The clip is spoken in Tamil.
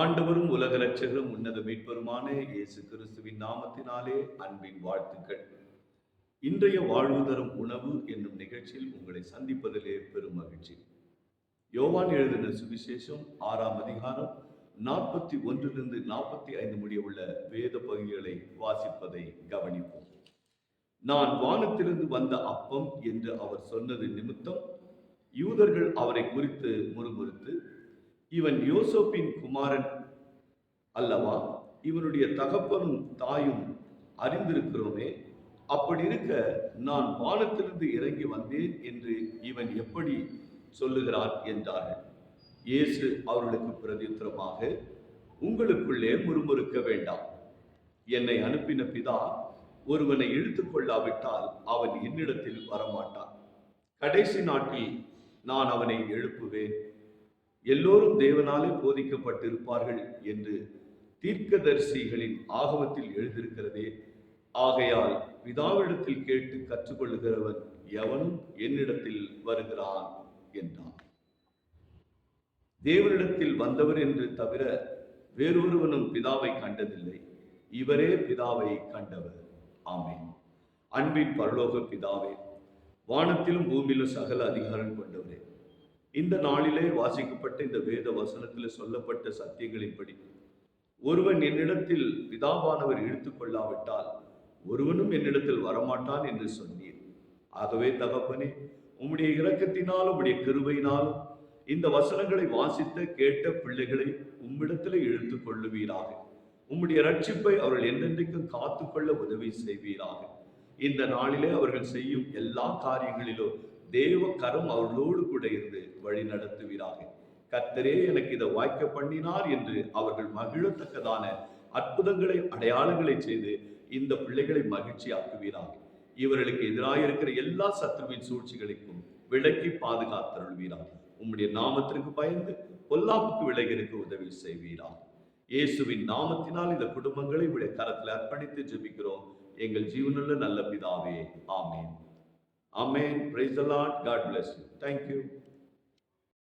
ஆண்டவரும் உலக ரட்சகரும் உன்னத மீட்பருமான இயேசு கிறிஸ்துவின் நாமத்தினாலே அன்பின் வாழ்த்துக்கள். இன்றைய வாழ்வு தரும் உணவு என்னும் நிகழ்ச்சியில் உங்களை சந்திப்பதிலே பெரும் மகிழ்ச்சி. யோவான் எழுதின சுவிசேஷம் ஆறாம் அதிகாரம் நாற்பத்தி ஒன்றிலிருந்து நாற்பத்தி ஐந்து முடிய உள்ள வேத பகுதிகளை வாசிப்பதை கவனிப்போம். நான் வானத்திலிருந்து வந்த அப்பம் என்று அவர் சொன்னது நிமித்தம் யூதர்கள் அவரை குறித்து முறுமுறுத்து இவன் யோசோப்பின் குமாரன் அல்லவா? இவனுடைய தகப்பனும் தாயும் அறிந்திருக்கிறோமே அப்படி இருக்க நான் வானத்திலிருந்து இறங்கி வந்தேன் என்று இவன் எப்படி சொல்லுகிறான் என்றார்கள். இயேசு அவர்களுக்கு பிரதித்திரமாக உங்களுக்குள்ளே முறுமுறுக்க வேண்டாம். என்னை அனுப்பின பிதா ஒருவனை இழுத்துக்கொள்ளாவிட்டால் அவன் என்னிடத்தில் வரமாட்டான். கடைசி நாட்டில் நான் அவனை எழுப்புவேன். எல்லோரும் தேவனாலே போதிக்கப்பட்டிருப்பார்கள் என்று தீர்க்கதரிசிகளின் ஆகமத்தில் எழுதியிருக்கிறதே. ஆகையால் பிதாவிடத்தில் கேட்டு கற்றுக்கொள்ளுகிறவன் எவனும் என்னிடத்தில் வருகிறான் என்றான். தேவனிடத்தில் வந்தவர் என்று தவிர வேறொருவனும் பிதாவை கண்டதில்லை. இவரே பிதாவை கண்டவர். ஆமேன். அன்பின் பரலோக பிதாவே வானத்திலும் பூமியிலும் சகல அதிகாரம் கொண்டவரே இந்த நாளிலே வாசிக்கப்பட்ட இந்த வேத வசனத்தில் சொல்லப்பட்ட சத்தியங்களின்படி ஒருவன் என்னிடத்தில் பிதாவானவர் இழுத்துக்கொள்ளாவிட்டால் ஒருவனும் என்னிடத்தில் வரமாட்டான் என்று சொன்னீர். ஆகவே தகப்பனே உம்முடைய இரக்கத்தினாலும் உம்முடைய கிருபையினாலும் இந்த வசனங்களை வாசித்த கேட்ட பிள்ளைகளை உம்மிடத்தில் இழுத்து கொள்ளுவீராக. உம்முடைய ரட்சிப்பை அவர்கள் என்றென்றைக்கும் காத்துக்கொள்ள உதவி செய்வீராக. இந்த நாளிலே அவர்கள் செய்யும் எல்லா காரியங்களிலும் தேவ கரம் அவர்களோடு கூட இருந்து வழி நடத்துவீராக. கத்தரே எனக்கு இதை வாய்க்க பண்ணினார் என்று அவர்கள் மகிழத்தக்கதான அற்புதங்களை அடையாளங்களை செய்து இந்த பிள்ளைகளை மகிழ்ச்சி ஆக்குவீராக இவர்களுக்கு எதிராக இருக்கிற எல்லா சத்துருவின் சூழ்ச்சிகளுக்கும் விலக்கி பாதுகாத்தருள்வீராக. உம்முடைய நாமத்திற்கு பயந்து பொல்லாப்புக்கு விலகிருக்க உதவி செய்வீராக. இயேசுவின் நாமத்தினால் இந்த குடும்பங்களை உடைய கரத்தில் அர்ப்பணித்து ஜெபிக்கிறோம். எங்கள் ஜீவனுள்ள நல்ல பிதாவே ஆமேன். Amen. Praise the Lord. God bless you. Thank you.